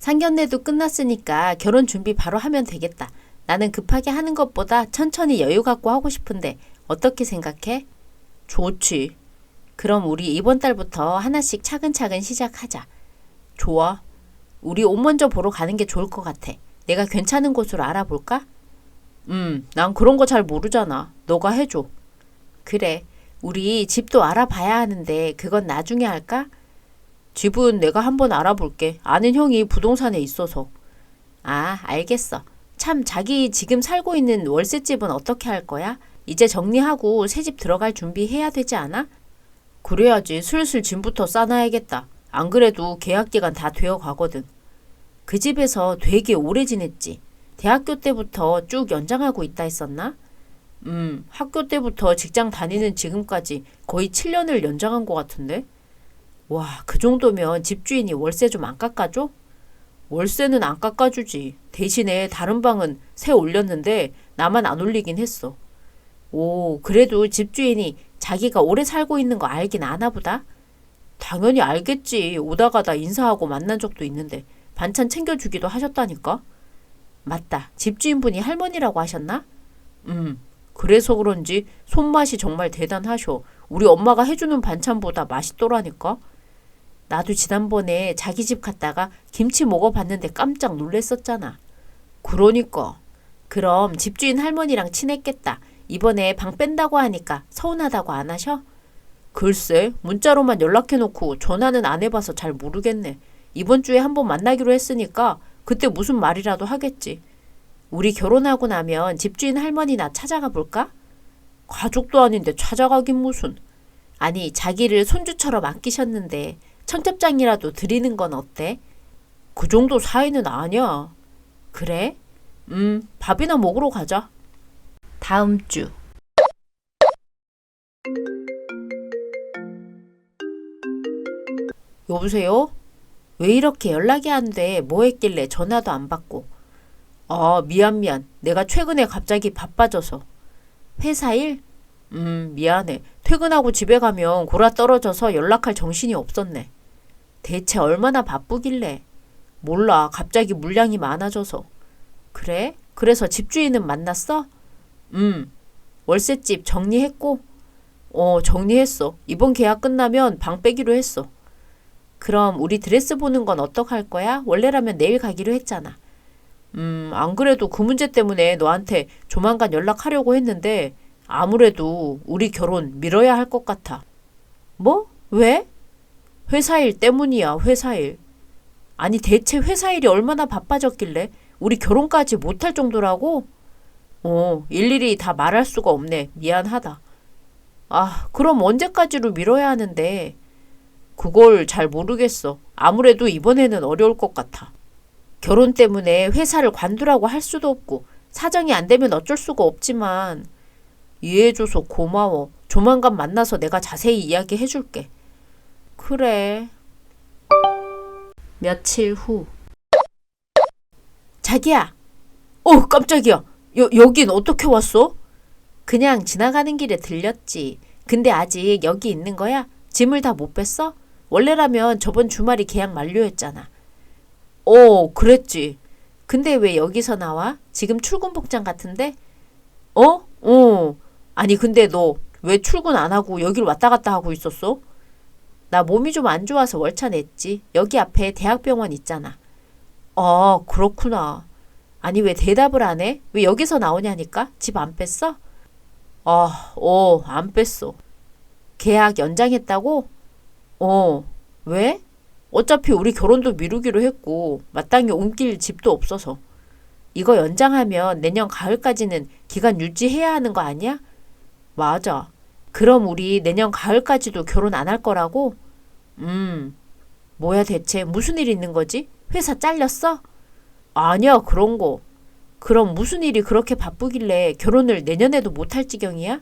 상견례도 끝났으니까 결혼 준비 바로 하면 되겠다. 나는 급하게 하는 것보다 천천히 여유 갖고 하고 싶은데 어떻게 생각해? 좋지. 그럼 우리 이번 달부터 하나씩 차근차근 시작하자. 좋아. 우리 옷 먼저 보러 가는 게 좋을 것 같아. 내가 괜찮은 곳으로 알아볼까? 음, 난 그런 거 잘 모르잖아. 너가 해줘. 그래. 우리 집도 알아봐야 하는데 그건 나중에 할까? 집은 내가 한번 알아볼게. 아는 형이 부동산에 있어서. 아, 알겠어. 참, 자기 지금 살고 있는 월세집은 어떻게 할 거야? 이제 정리하고 새 집 들어갈 준비해야 되지 않아? 그래야지. 슬슬 짐부터 싸놔야겠다. 안 그래도 계약 기간 다 되어 가거든. 그 집에서 되게 오래 지냈지. 대학교 때부터 쭉 연장하고 있다 했었나? 음, 학교 때부터 직장 다니는 지금까지 거의 7년을 연장한 것 같은데? 와, 그 정도면 집주인이 월세 좀 안 깎아줘? 월세는 안 깎아주지. 대신에 다른 방은 새 올렸는데 나만 안 올리긴 했어. 오, 그래도 집주인이 자기가 오래 살고 있는 거 알긴 아나 보다? 당연히 알겠지. 오다 가다 인사하고 만난 적도 있는데 반찬 챙겨주기도 하셨다니까? 맞다. 집주인분이 할머니라고 하셨나? 음, 그래서 그런지 손맛이 정말 대단하셔. 우리 엄마가 해주는 반찬보다 맛있더라니까? 나도 지난번에 자기 집 갔다가 김치 먹어봤는데 깜짝 놀랬었잖아. 그러니까. 그럼 집주인 할머니랑 친했겠다. 이번에 방 뺀다고 하니까 서운하다고 안 하셔? 글쎄, 문자로만 연락해놓고 전화는 안 해봐서 잘 모르겠네. 이번 주에 한번 만나기로 했으니까 그때 무슨 말이라도 하겠지. 우리 결혼하고 나면 집주인 할머니나 찾아가 볼까? 가족도 아닌데 찾아가긴 무슨. 아니, 자기를 손주처럼 아끼셨는데 청첩장이라도 드리는 건 어때? 그 정도 사이는 아니야. 그래? 음, 밥이나 먹으러 가자. 다음 주. 여보세요? 왜 이렇게 연락이 안 돼? 뭐 했길래 전화도 안 받고. 아, 미안, 미안. 내가 최근에 갑자기 바빠져서. 회사 일? 음, 미안해. 퇴근하고 집에 가면 골아 떨어져서 연락할 정신이 없었네. 대체 얼마나 바쁘길래? 몰라. 갑자기 물량이 많아져서. 그래? 그래서 집주인은 만났어? 음. 월세집 정리했고? 어, 정리했어. 이번 계약 끝나면 방 빼기로 했어. 그럼 우리 드레스 보는 건 어떡할 거야? 원래라면 내일 가기로 했잖아. 음, 안 그래도 그 문제 때문에 너한테 조만간 연락하려고 했는데 아무래도 우리 결혼 미뤄야 할 것 같아. 뭐? 왜? 회사 일 때문이야, 회사 일. 아니, 대체 회사 일이 얼마나 바빠졌길래 우리 결혼까지 못할 정도라고? 어, 일일이 다 말할 수가 없네. 미안하다. 아, 그럼 언제까지로 미뤄야 하는데? 그걸 잘 모르겠어. 아무래도 이번에는 어려울 것 같아. 결혼 때문에 회사를 관두라고 할 수도 없고, 사정이 안 되면 어쩔 수가 없지만, 이해해줘서 고마워. 조만간 만나서 내가 자세히 이야기해 줄게. 그래. 며칠 후. 자기야! 어, 깜짝이야! 여, 여긴 어떻게 왔어? 그냥 지나가는 길에 들렸지. 근데 아직 여기 있는 거야? 짐을 다 못 뺐어? 원래라면 저번 주말이 계약 만료였잖아. 어, 그랬지. 근데 왜 여기서 나와? 지금 출근 복장 같은데? 어? 어. 아니, 근데 너 왜 출근 안 하고 여길 왔다 갔다 하고 있었어? 나 몸이 좀 안 좋아서 월차 냈지. 여기 앞에 대학병원 있잖아. 아, 그렇구나. 아니, 왜 대답을 안 해? 왜 여기서 나오냐니까? 집 안 뺐어? 아, 어, 안 뺐어. 계약 연장했다고? 어, 왜? 어차피 우리 결혼도 미루기로 했고, 마땅히 옮길 집도 없어서. 이거 연장하면 내년 가을까지는 기간 유지해야 하는 거 아니야? 맞아. 그럼 우리 내년 가을까지도 결혼 안 할 거라고? 음, 뭐야 대체 무슨 일 있는 거지? 회사 잘렸어? 아니야, 그런 거. 그럼 무슨 일이 그렇게 바쁘길래 결혼을 내년에도 못 할 지경이야?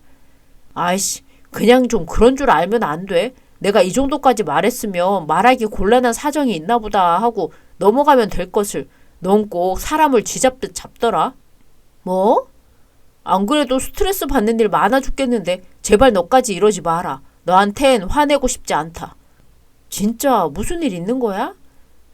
아이씨, 그냥 좀 그런 줄 알면 안 돼. 내가 이 정도까지 말했으면 말하기 곤란한 사정이 있나 보다 하고 넘어가면 될 것을 넌 꼭 사람을 쥐잡듯 잡더라. 뭐? 안 그래도 스트레스 받는 일 많아 죽겠는데 제발 너까지 이러지 마라. 너한텐 화내고 싶지 않다. 진짜 무슨 일 있는 거야?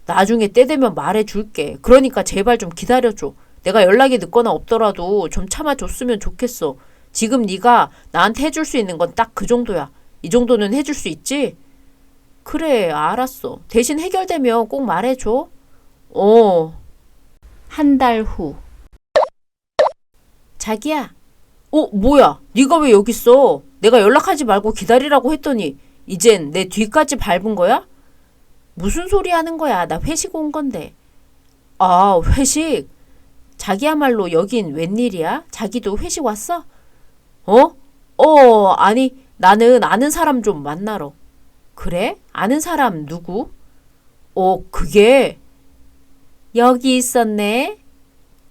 나중에 때 되면 말해줄게. 그러니까 제발 좀 기다려줘. 내가 연락이 늦거나 없더라도 좀 참아줬으면 좋겠어. 지금 네가 나한테 해줄 수 있는 건 딱 그 정도야. 이 정도는 해줄 수 있지? 그래, 알았어. 대신 해결되면 꼭 말해줘. 어. 한 달 후. 자기야. 어, 뭐야? 네가 왜 여기 있어? 내가 연락하지 말고 기다리라고 했더니 이젠 내 뒤까지 밟은 거야? 무슨 소리 하는 거야? 나 회식 온 건데. 아, 회식? 자기야말로 여긴 웬일이야? 자기도 회식 왔어? 어? 어, 아니, 나는 아는 사람 좀 만나러. 그래? 아는 사람 누구? 어, 그게. 여기 있었네.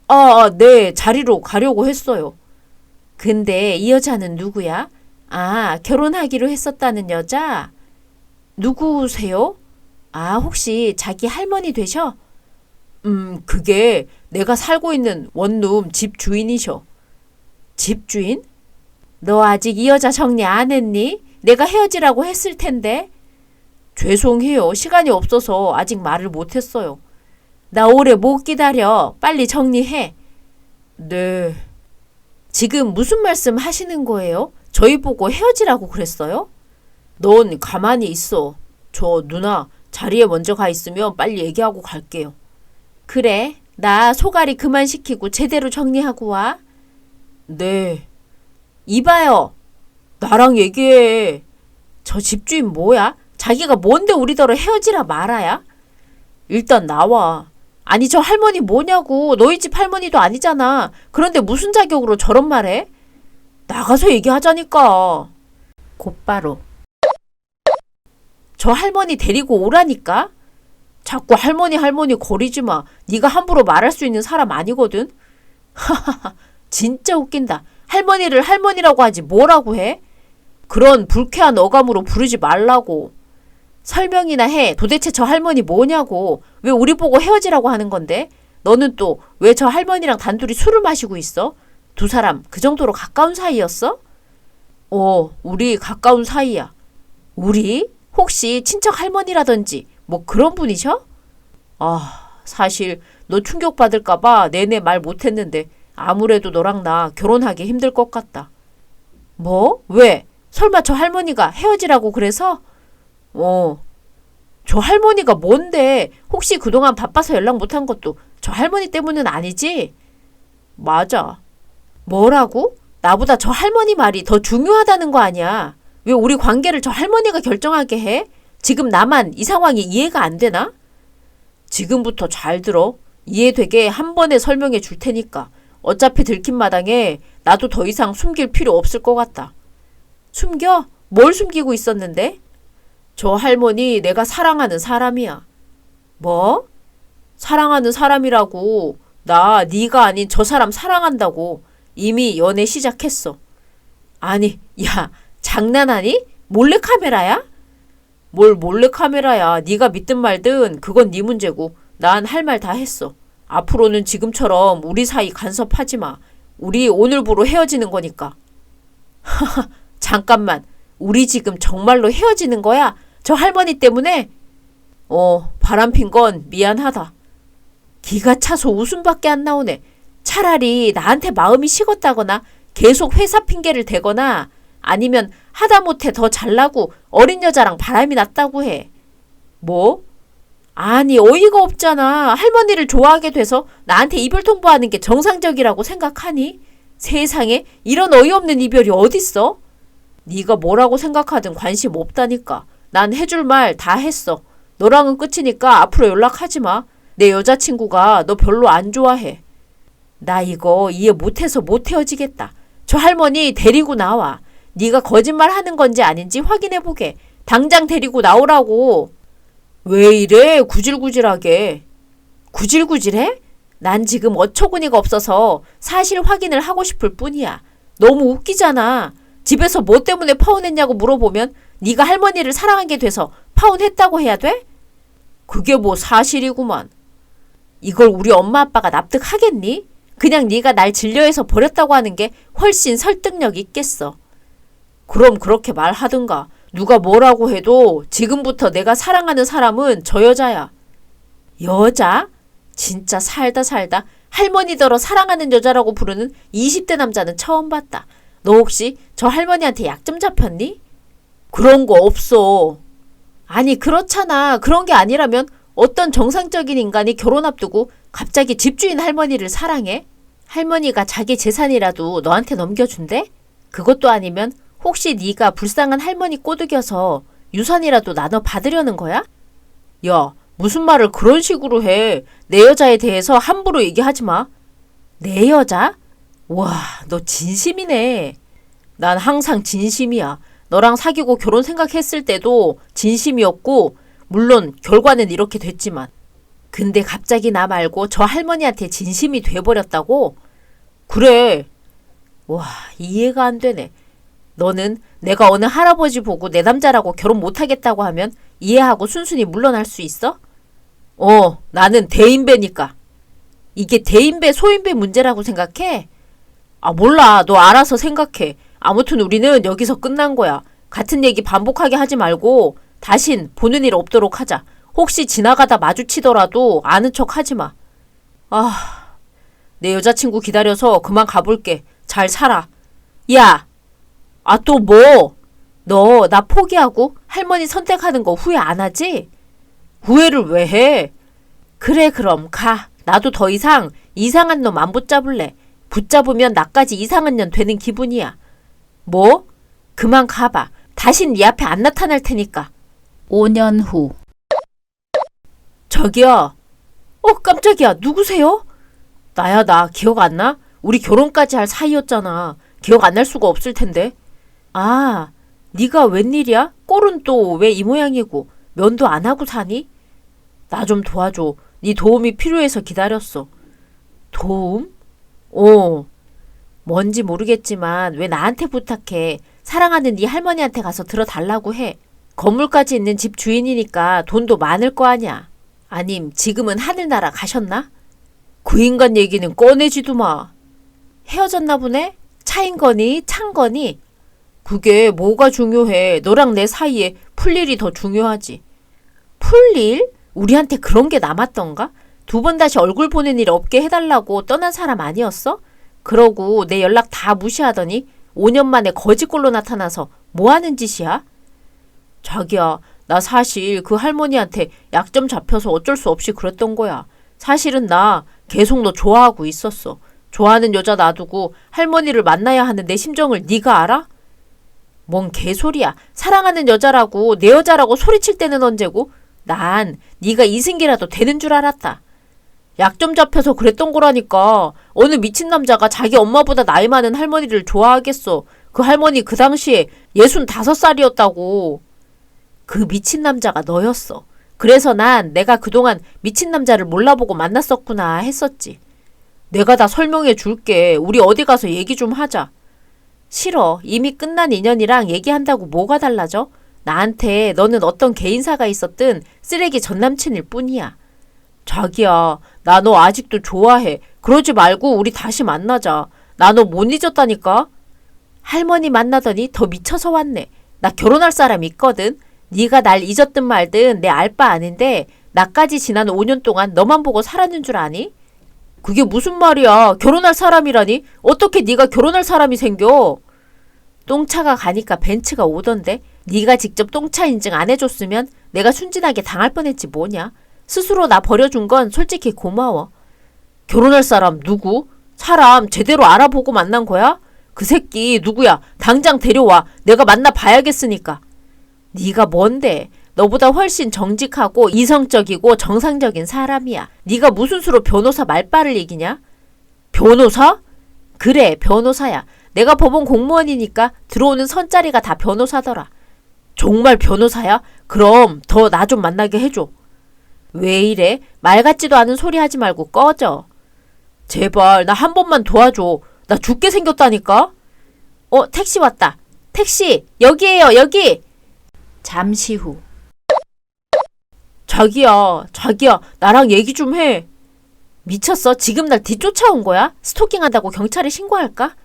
아, 아, 네, 자리로 가려고 했어요. 근데 이 여자는 누구야? 아, 결혼하기로 했었다는 여자? 누구세요? 아, 혹시 자기 할머니 되셔? 음, 그게 내가 살고 있는 원룸 집 주인이셔. 집 주인? 너 아직 이 여자 정리 안 했니? 내가 헤어지라고 했을 텐데. 죄송해요. 시간이 없어서 아직 말을 못 했어요. 나 오래 못 기다려. 빨리 정리해. 네. 지금 무슨 말씀 하시는 거예요? 저희 보고 헤어지라고 그랬어요? 넌 가만히 있어. 저 누나 자리에 먼저 가 있으면 빨리 얘기하고 갈게요. 그래. 나 소갈이 그만 시키고 제대로 정리하고 와. 네. 이봐요. 나랑 얘기해. 저 집주인 뭐야? 자기가 뭔데 우리더러 헤어지라 말아야? 일단 나와. 아니 저 할머니 뭐냐고. 너희 집 할머니도 아니잖아. 그런데 무슨 자격으로 저런 말해? 나가서 얘기하자니까. 곧바로. 저 할머니 데리고 오라니까. 자꾸 할머니 할머니 거리지 마. 네가 함부로 말할 수 있는 사람 아니거든. 하하하. 진짜 웃긴다. 할머니를 할머니라고 하지 뭐라고 해? 그런 불쾌한 어감으로 부르지 말라고. 설명이나 해. 도대체 저 할머니 뭐냐고. 왜 우리 보고 헤어지라고 하는 건데? 너는 또 왜 저 할머니랑 단둘이 술을 마시고 있어? 두 사람 그 정도로 가까운 사이였어? 어, 우리 가까운 사이야. 우리? 혹시 친척 할머니라든지 뭐 그런 분이셔? 아, 사실 너 충격받을까봐 내내 말 못했는데 아무래도 너랑 나 결혼하기 힘들 것 같다. 뭐? 왜? 설마 저 할머니가 헤어지라고 그래서? 어. 저 할머니가 뭔데? 혹시 그동안 바빠서 연락 못한 것도 저 할머니 때문은 아니지? 맞아. 뭐라고? 나보다 저 할머니 말이 더 중요하다는 거 아니야? 왜 우리 관계를 저 할머니가 결정하게 해? 지금 나만 이 상황이 이해가 안 되나? 지금부터 잘 들어. 이해되게 한 번에 설명해 줄 테니까. 어차피 들킨 마당에 나도 더 이상 숨길 필요 없을 것 같다. 숨겨? 뭘 숨기고 있었는데? 저 할머니 내가 사랑하는 사람이야. 뭐? 사랑하는 사람이라고. 나 네가 아닌 저 사람 사랑한다고. 이미 연애 시작했어. 아니, 야, 장난하니? 몰래 카메라야? 뭘 몰래 카메라야. 네가 믿든 말든 그건 네 문제고. 난 할 말 다 했어. 앞으로는 지금처럼 우리 사이 간섭하지 마. 우리 오늘부로 헤어지는 거니까. 하하, 잠깐만. 우리 지금 정말로 헤어지는 거야? 저 할머니 때문에? 어, 바람핀 건 미안하다. 기가 차서 웃음밖에 안 나오네. 차라리 나한테 마음이 식었다거나 계속 회사 핑계를 대거나 아니면 하다못해 더 잘나고 어린 여자랑 바람이 났다고 해. 뭐? 아니, 어이가 없잖아. 할머니를 좋아하게 돼서 나한테 이별 통보하는 게 정상적이라고 생각하니? 세상에 이런 어이없는 이별이 어딨어? 네가 뭐라고 생각하든 관심 없다니까. 난 해줄 말 다 했어. 너랑은 끝이니까 앞으로 연락하지 마. 내 여자친구가 너 별로 안 좋아해. 나 이거 이해 못해서 못 헤어지겠다. 저 할머니 데리고 나와. 네가 거짓말 하는 건지 아닌지 확인해 보게. 당장 데리고 나오라고. 왜 이래 구질구질하게. 구질구질해? 난 지금 어처구니가 없어서 사실 확인을 하고 싶을 뿐이야. 너무 웃기잖아. 집에서 뭐 때문에 파혼했냐고 물어보면 네가 할머니를 사랑하게 돼서 파혼했다고 해야 돼? 그게 뭐 사실이구만. 이걸 우리 엄마 아빠가 납득하겠니? 그냥 네가 날 진료해서 버렸다고 하는 게 훨씬 설득력 있겠어. 그럼 그렇게 말하든가. 누가 뭐라고 해도 지금부터 내가 사랑하는 사람은 저 여자야. 여자? 진짜 살다 살다 할머니더러 사랑하는 여자라고 부르는 20대 남자는 처음 봤다. 너 혹시 저 할머니한테 약 좀 잡혔니? 그런 거 없어. 아니, 그렇잖아. 그런 게 아니라면 어떤 정상적인 인간이 결혼 앞두고 갑자기 집주인 할머니를 사랑해? 할머니가 자기 재산이라도 너한테 넘겨준대? 그것도 아니면 혹시 네가 불쌍한 할머니 꼬드겨서 유산이라도 나눠 받으려는 거야? 야, 무슨 말을 그런 식으로 해. 내 여자에 대해서 함부로 얘기하지 마. 내 여자? 와, 너 진심이네. 난 항상 진심이야. 너랑 사귀고 결혼 생각했을 때도 진심이었고, 물론 결과는 이렇게 됐지만. 근데 갑자기 나 말고 저 할머니한테 진심이 돼버렸다고? 그래. 와, 이해가 안 되네. 너는 내가 어느 할아버지 보고 내 남자라고 결혼 못하겠다고 하면 이해하고 순순히 물러날 수 있어? 어, 나는 대인배니까. 이게 대인배, 소인배 문제라고 생각해? 아, 몰라. 너 알아서 생각해. 아무튼 우리는 여기서 끝난 거야. 같은 얘기 반복하게 하지 말고 다신 보는 일 없도록 하자. 혹시 지나가다 마주치더라도 아는 척 하지 마. 아, 내 여자친구 기다려서 그만 가볼게. 잘 살아. 야! 아, 또 뭐? 너 나 포기하고 할머니 선택하는 거 후회 안 하지? 후회를 왜 해? 그래, 그럼 가. 나도 더 이상 이상한 놈 안 붙잡을래. 붙잡으면 나까지 이상한 년 되는 기분이야. 뭐? 그만 가봐. 다신 네 앞에 안 나타날 테니까. 5년 후. 저기요. 어, 깜짝이야. 누구세요? 나야, 나. 기억 안 나? 우리 결혼까지 할 사이였잖아. 기억 안 날 수가 없을 텐데. 아, 네가 웬일이야? 꼴은 또 왜 이 모양이고 면도 안 하고 사니? 나 좀 도와줘. 네 도움이 필요해서 기다렸어. 도움? 어. 뭔지 모르겠지만 왜 나한테 부탁해. 사랑하는 네 할머니한테 가서 들어달라고 해. 건물까지 있는 집 주인이니까 돈도 많을 거 아냐. 아님 지금은 하늘나라 가셨나? 그 인간 얘기는 꺼내지도 마. 헤어졌나 보네? 차인 거니? 찬 거니? 그게 뭐가 중요해. 너랑 내 사이에 풀 일이 더 중요하지. 풀 일? 우리한테 그런 게 남았던가? 두 번 다시 얼굴 보는 일 없게 해달라고 떠난 사람 아니었어? 그러고 내 연락 다 무시하더니 5년 만에 거지꼴로 나타나서 뭐 하는 짓이야? 자기야, 나 사실 그 할머니한테 약점 잡혀서 어쩔 수 없이 그랬던 거야. 사실은 나 계속 너 좋아하고 있었어. 좋아하는 여자 놔두고 할머니를 만나야 하는 내 심정을 네가 알아? 뭔 개소리야. 사랑하는 여자라고 내 여자라고 소리칠 때는 언제고? 난 네가 이승기라도 되는 줄 알았다. 약점 잡혀서 그랬던 거라니까. 어느 미친 남자가 자기 엄마보다 나이 많은 할머니를 좋아하겠어. 그 할머니 그 당시에 예순 다섯 살이었다고. 그 미친 남자가 너였어. 그래서 난 내가 그동안 미친 남자를 몰라보고 만났었구나 했었지. 내가 다 설명해 줄게. 우리 어디 가서 얘기 좀 하자. 싫어. 이미 끝난 인연이랑 얘기한다고 뭐가 달라져? 나한테 너는 어떤 개인사가 있었든 쓰레기 전 남친일 뿐이야. 자기야, 나 너 아직도 좋아해. 그러지 말고 우리 다시 만나자. 나 너 못 잊었다니까? 할머니 만나더니 더 미쳐서 왔네. 나 결혼할 사람 있거든. 네가 날 잊었든 말든 내 알 바 아닌데 나까지 지난 5년 동안 너만 보고 살았는 줄 아니? 그게 무슨 말이야? 결혼할 사람이라니? 어떻게 네가 결혼할 사람이 생겨? 똥차가 가니까 벤츠가 오던데 네가 직접 똥차 인증 안 해줬으면 내가 순진하게 당할 뻔했지 뭐냐? 스스로 나 버려준 건 솔직히 고마워. 결혼할 사람 누구? 사람 제대로 알아보고 만난 거야? 그 새끼 누구야? 당장 데려와. 내가 만나 봐야겠으니까. 네가 뭔데? 너보다 훨씬 정직하고 이성적이고 정상적인 사람이야. 네가 무슨 수로 변호사 말빨을 이기냐? 변호사? 그래, 변호사야. 내가 법원 공무원이니까 들어오는 선자리가 다 변호사더라. 정말 변호사야? 그럼 더 나 좀 만나게 해줘. 왜 이래? 말 같지도 않은 소리 하지 말고 꺼져. 제발, 나 한 번만 도와줘. 나 죽게 생겼다니까? 어, 택시 왔다. 택시, 여기에요, 여기! 잠시 후. 자기야, 자기야, 나랑 얘기 좀 해. 미쳤어? 지금 날 뒤쫓아온 거야? 스토킹 한다고 경찰에 신고할까?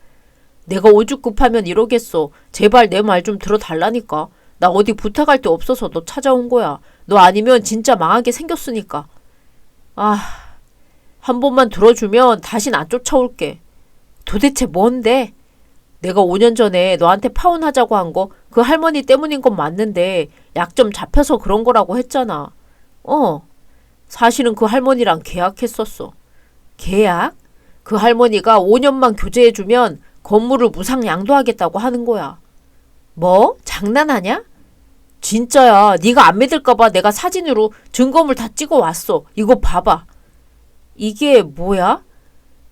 내가 오죽 급하면 이러겠어. 제발 내 말 좀 들어달라니까. 나 어디 부탁할 데 없어서 너 찾아온 거야. 너 아니면 진짜 망하게 생겼으니까. 아, 한 번만 들어주면 다신 안 쫓아올게. 도대체 뭔데? 내가 5년 전에 너한테 파혼하자고 한 거 그 할머니 때문인 건 맞는데 약 좀 잡혀서 그런 거라고 했잖아. 어. 사실은 그 할머니랑 계약했었어. 계약? 그 할머니가 5년만 교제해주면 건물을 무상 양도하겠다고 하는 거야. 뭐? 장난하냐? 진짜야. 네가 안 믿을까 봐 내가 사진으로 증거물 다 찍어 왔어. 이거 봐봐. 이게 뭐야?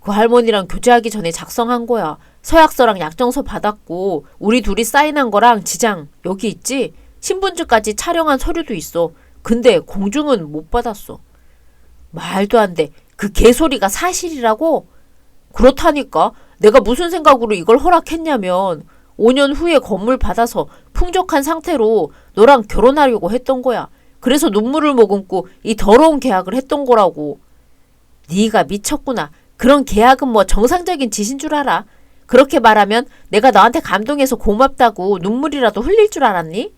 그 할머니랑 교제하기 전에 작성한 거야. 서약서랑 약정서 받았고 우리 둘이 사인한 거랑 지장 여기 있지? 신분증까지 촬영한 서류도 있어. 근데 공증은 못 받았어. 말도 안 돼. 그 개소리가 사실이라고? 그렇다니까. 내가 무슨 생각으로 이걸 허락했냐면 5년 후에 건물 받아서 풍족한 상태로 너랑 결혼하려고 했던 거야. 그래서 눈물을 머금고 이 더러운 계약을 했던 거라고. 네가 미쳤구나. 그런 계약은 뭐 정상적인 짓인 줄 알아. 그렇게 말하면 내가 너한테 감동해서 고맙다고 눈물이라도 흘릴 줄 알았니?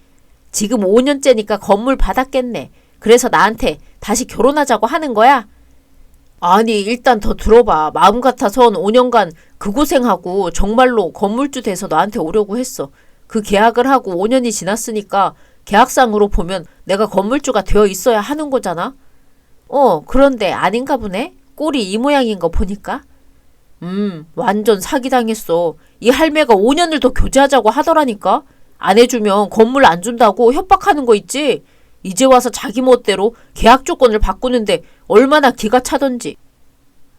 지금 5년째니까 건물 받았겠네. 그래서 나한테 다시 결혼하자고 하는 거야? 아니, 일단 더 들어봐. 마음 같아선 5년간 그 고생하고 정말로 건물주 돼서 너한테 오려고 했어. 그 계약을 하고 5년이 지났으니까 계약상으로 보면 내가 건물주가 되어 있어야 하는 거잖아? 어, 그런데 아닌가 보네? 꼴이 이 모양인 거 보니까? 음, 완전 사기당했어. 이 할매가 5년을 더 교제하자고 하더라니까? 안 해주면 건물 안 준다고 협박하는 거 있지? 이제 와서 자기 멋대로 계약 조건을 바꾸는데 얼마나 기가 차던지.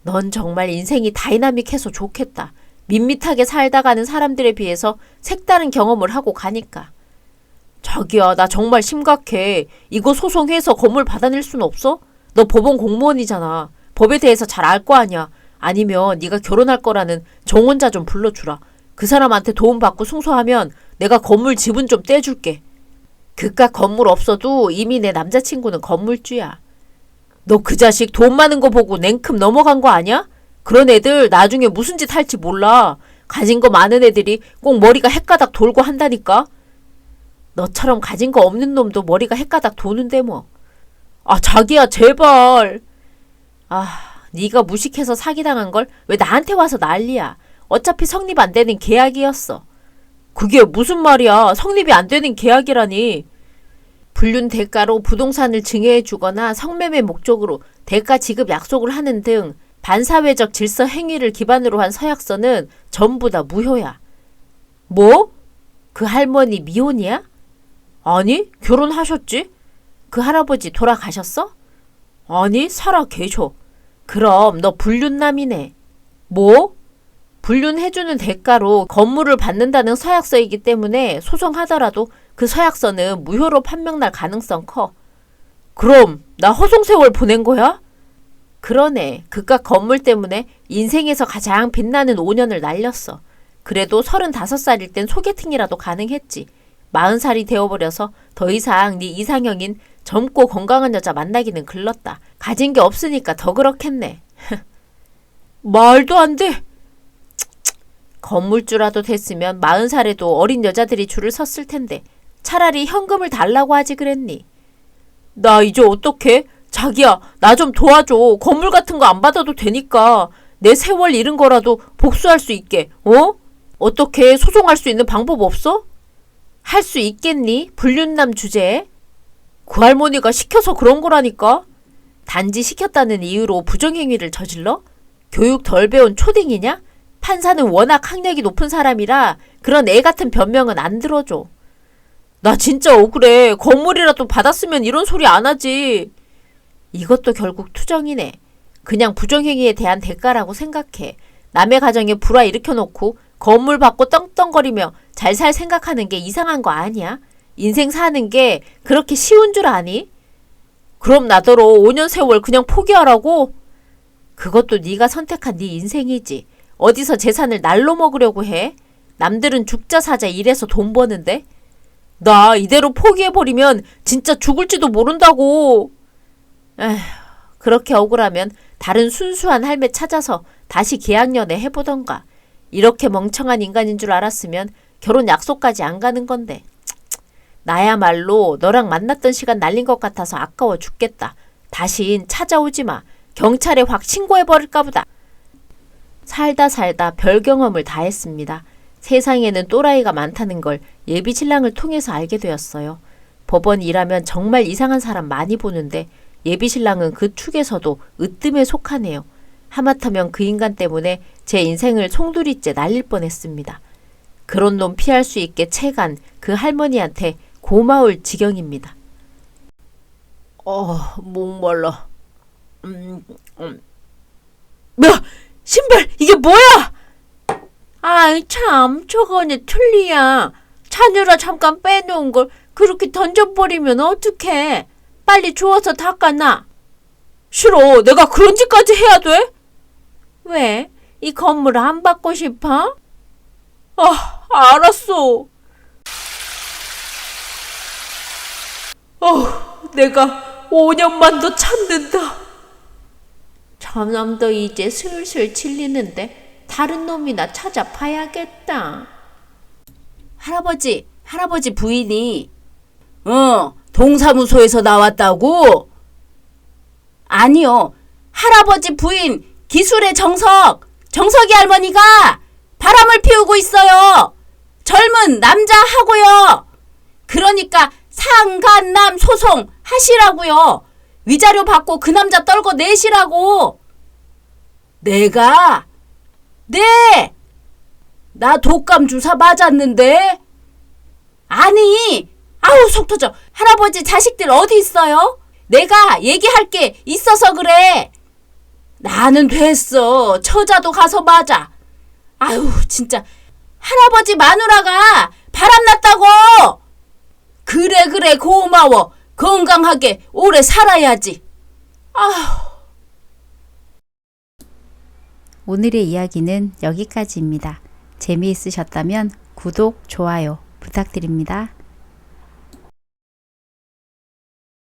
넌 정말 인생이 다이나믹해서 좋겠다. 밋밋하게 살다 가는 사람들에 비해서 색다른 경험을 하고 가니까. 자기야, 나 정말 심각해. 이거 소송해서 건물 받아낼 순 없어? 너 법원 공무원이잖아. 법에 대해서 잘 알 거 아니야. 아니면 네가 결혼할 거라는 정혼자 좀 불러주라. 그 사람한테 도움받고 승소하면 내가 건물 지분 좀 떼줄게. 그깟 건물 없어도 이미 내 남자친구는 건물주야. 너 그 자식 돈 많은 거 보고 냉큼 넘어간 거 아니야? 그런 애들 나중에 무슨 짓 할지 몰라. 가진 거 많은 애들이 꼭 머리가 헷가닥 돌고 한다니까. 너처럼 가진 거 없는 놈도 머리가 헷가닥 도는데 뭐. 아 자기야 제발. 아 네가 무식해서 사기당한 걸 왜 나한테 와서 난리야. 어차피 성립 안 되는 계약이었어. 그게 무슨 말이야. 성립이 안 되는 계약이라니. 불륜 대가로 부동산을 증여해 주거나 성매매 목적으로 대가 지급 약속을 하는 등 반사회적 질서 행위를 기반으로 한 서약서는 전부 다 무효야. 뭐? 그 할머니 미혼이야? 아니, 결혼하셨지? 그 할아버지 돌아가셨어? 아니, 살아 계셔. 그럼 너 불륜남이네. 뭐? 불륜해주는 대가로 건물을 받는다는 서약서이기 때문에 소송하더라도 그 서약서는 무효로 판명날 가능성 커. 그럼 나 허송 세월 보낸 거야? 그러네. 그깟 건물 때문에 인생에서 가장 빛나는 5년을 날렸어. 그래도 35살일 땐 소개팅이라도 가능했지. 40살이 되어버려서 더 이상 네 이상형인 젊고 건강한 여자 만나기는 글렀다. 가진 게 없으니까 더 그렇겠네. 말도 안 돼. 건물주라도 됐으면 40살에도 어린 여자들이 줄을 섰을 텐데 차라리 현금을 달라고 하지 그랬니? 나 이제 어떡해? 자기야, 나 좀 도와줘. 건물 같은 거 안 받아도 되니까. 내 세월 잃은 거라도 복수할 수 있게, 어? 어떻게 소송할 수 있는 방법 없어? 할 수 있겠니? 불륜남 주제에? 그 할머니가 시켜서 그런 거라니까? 단지 시켰다는 이유로 부정행위를 저질러? 교육 덜 배운 초딩이냐? 판사는 워낙 학력이 높은 사람이라 그런 애 같은 변명은 안 들어줘. 나 진짜 억울해. 건물이라도 받았으면 이런 소리 안 하지. 이것도 결국 투정이네. 그냥 부정행위에 대한 대가라고 생각해. 남의 가정에 불화 일으켜놓고 건물 받고 떵떵거리며 잘 살 생각하는 게 이상한 거 아니야? 인생 사는 게 그렇게 쉬운 줄 아니? 그럼 나더러 5년 세월 그냥 포기하라고? 그것도 네가 선택한 네 인생이지. 어디서 재산을 날로 먹으려고 해? 남들은 죽자 사자 일해서 돈 버는데? 나 이대로 포기해버리면 진짜 죽을지도 모른다고. 에휴, 그렇게 억울하면 다른 순수한 할매 찾아서 다시 계약연애 해보던가. 이렇게 멍청한 인간인 줄 알았으면 결혼 약속까지 안 가는 건데. 나야말로 너랑 만났던 시간 날린 것 같아서 아까워 죽겠다. 다신 찾아오지 마. 경찰에 확 신고해버릴까 보다. 살다 살다 별 경험을 다 했습니다. 세상에는 또라이가 많다는 걸 예비 신랑을 통해서 알게 되었어요. 법원 일하면 정말 이상한 사람 많이 보는데 예비 신랑은 그 축에서도 으뜸에 속하네요. 하마터면 그 인간 때문에 제 인생을 송두리째 날릴 뻔했습니다. 그런 놈 피할 수 있게 채간 그 할머니한테 고마울 지경입니다. 어, 목말라. 음, 음. 야, 신발 이게 뭐야? 아이 참, 저거는 틀리야. 자느라 잠깐 빼놓은 걸 그렇게 던져버리면 어떡해? 빨리 주워서 닦아놔. 싫어, 내가 그런 짓까지 해야 돼? 왜? 이 건물 안 받고 싶어? 아, 알았어. 어, 내가 5년만 더 참는다. 저놈도 이제 슬슬 질리는데 다른 놈이나 찾아봐야겠다. 할아버지, 할아버지 부인이 어, 동사무소에서 나왔다고? 아니요. 할아버지 부인 기술의 정석, 정석이 할머니가 바람을 피우고 있어요. 젊은 남자 하고요. 그러니까 상간남 소송 하시라고요. 위자료 받고 그 남자 떨고 내시라고. 내가? 네! 나 독감 주사 맞았는데? 아니! 아우, 속 터져. 할아버지 자식들 어디 있어요? 내가 얘기할 게 있어서 그래. 나는 됐어. 처자도 가서 맞아. 아유, 진짜. 할아버지 마누라가 바람났다고! 그래, 그래, 고마워. 건강하게 오래 살아야지. 오늘의 이야기는 여기까지입니다. 재미있으셨다면 구독, 좋아요 부탁드립니다.